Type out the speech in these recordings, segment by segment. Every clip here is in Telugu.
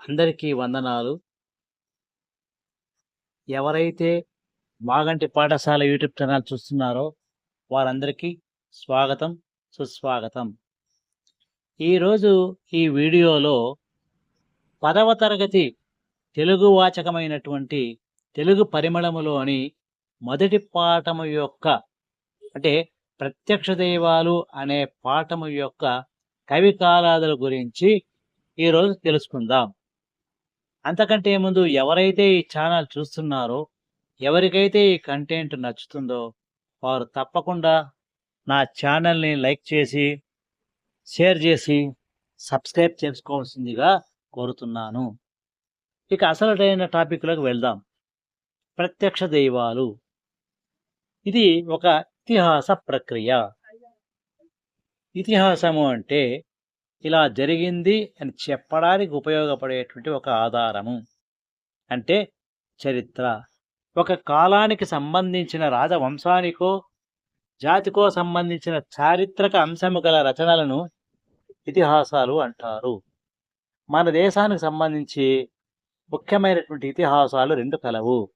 అందరికీ వందనాలు. ఎవరైతే మాగంటి పాఠశాల యూట్యూబ్ ఛానల్ చూస్తున్నారో వారందరికీ స్వాగతం సుస్వాగతం. ఈరోజు ఈ వీడియోలో పదవ తరగతి తెలుగు వాచకమైనటువంటి తెలుగు పరిమళములోని మొదటి పాఠము యొక్క అంటే ప్రత్యక్ష దైవాలు అనే పాఠము యొక్క కవి కాలాదుల గురించి ఈరోజు తెలుసుకుందాం. అంతకంటే ముందు ఎవరైతే ఈ ఛానల్ చూస్తున్నారో ఎవరికైతే ఈ కంటెంట్ నచ్చుతుందో వారు తప్పకుండా నా ఛానల్ని లైక్ చేసి షేర్ చేసి సబ్స్క్రైబ్ చేసుకోవాల్సిందిగా కోరుతున్నాను. ఇక అసలైన టాపిక్లోకి వెళ్దాం. ప్రత్యక్ష దైవాలు. ఇది ఒక ఇతిహాస ప్రక్రియ. ఇతిహాసము అంటే ఇలా జరిగింది అని చెప్పడానికి ఉపయోగపడేటువంటి ఒక ఆధారము. అంటే చరిత్ర. ఒక కాలానికి సంబంధించిన రాజవంశానికో జాతికో సంబంధించిన చారిత్రక అంశము గల రచనలను ఇతిహాసాలు అంటారు. మన దేశానికి సంబంధించి ముఖ్యమైనటువంటి ఇతిహాసాలు రెండు కలవు.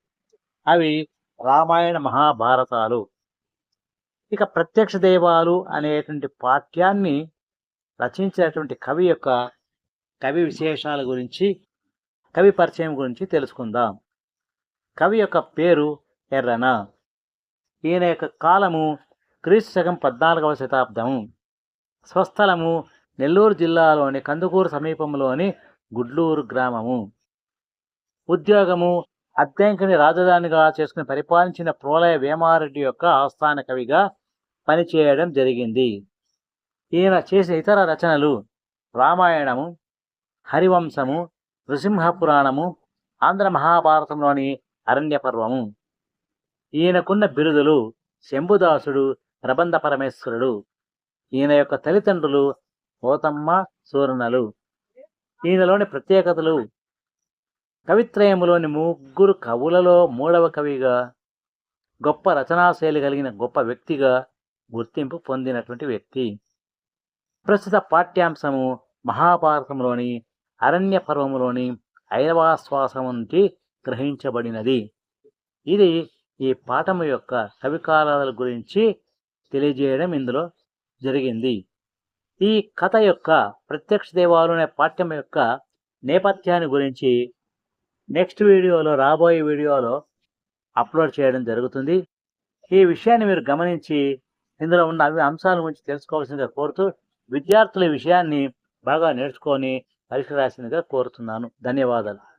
అవి రామాయణ మహాభారతాలు. ఇక ప్రత్యక్ష దైవాలు అనేటువంటి పాఠ్యాన్ని రచించినటువంటి కవి యొక్క కవి విశేషాల గురించి కవి పరిచయం గురించి తెలుసుకుందాం. కవి యొక్క పేరు ఎర్రన. ఈయన యొక్క కాలము క్రీస్తు శకం పద్నాలుగవ శతాబ్దము స్వస్థలము నెల్లూరు జిల్లాలోని కందుకూరు సమీపంలోని గుడ్లూరు గ్రామము. ఉద్యోగము అద్దెంకిని రాజధానిగా చేసుకుని పరిపాలించిన ప్రోలయ వేమారెడ్డి యొక్క ఆస్థాన కవిగా పనిచేయడం జరిగింది. ఈయన చేసిన ఇతర రచనలు రామాయణము హరివంశము నృసింహ పురాణము ఆంధ్ర మహాభారతంలోని అరణ్య పర్వము ఈయనకున్న బిరుదులు శంభుదాసుడు ప్రబంధ పరమేశ్వరుడు. ఈయన యొక్క తల్లిదండ్రులు పోతమ్మ సూర్ణలు ఈయనలోని ప్రత్యేకతలు కవిత్రయములోని ముగ్గురు కవులలో మూడవ కవిగా గొప్ప రచనాశైలి కలిగిన గొప్ప వ్యక్తిగా గుర్తింపు పొందినటువంటి వ్యక్తి. ప్రస్తుత పాఠ్యాంశము మహాభారతంలోని అరణ్య పర్వములోని ఐరవాశ్వాసం నుండి గ్రహించబడినది. ఇది ఈ పాఠము యొక్క కవికాలాల గురించి తెలియజేయడం ఇందులో జరిగింది. ఈ కథ యొక్క ప్రత్యక్ష దేవాలు అనే పాఠ్యం యొక్క నేపథ్యాన్ని గురించి నెక్స్ట్ వీడియోలో రాబోయే వీడియోలో అప్లోడ్ చేయడం జరుగుతుంది. ఈ విషయాన్ని మీరు గమనించి ఇందులో ఉన్న అవి అంశాల గురించి తెలుసుకోవాల్సిందిగా కోరుతూ విద్యార్థుల విషయాన్ని బాగా నేర్చుకొని పరీక్ష రాసిందిగా కోరుతున్నాను. ధన్యవాదాలు.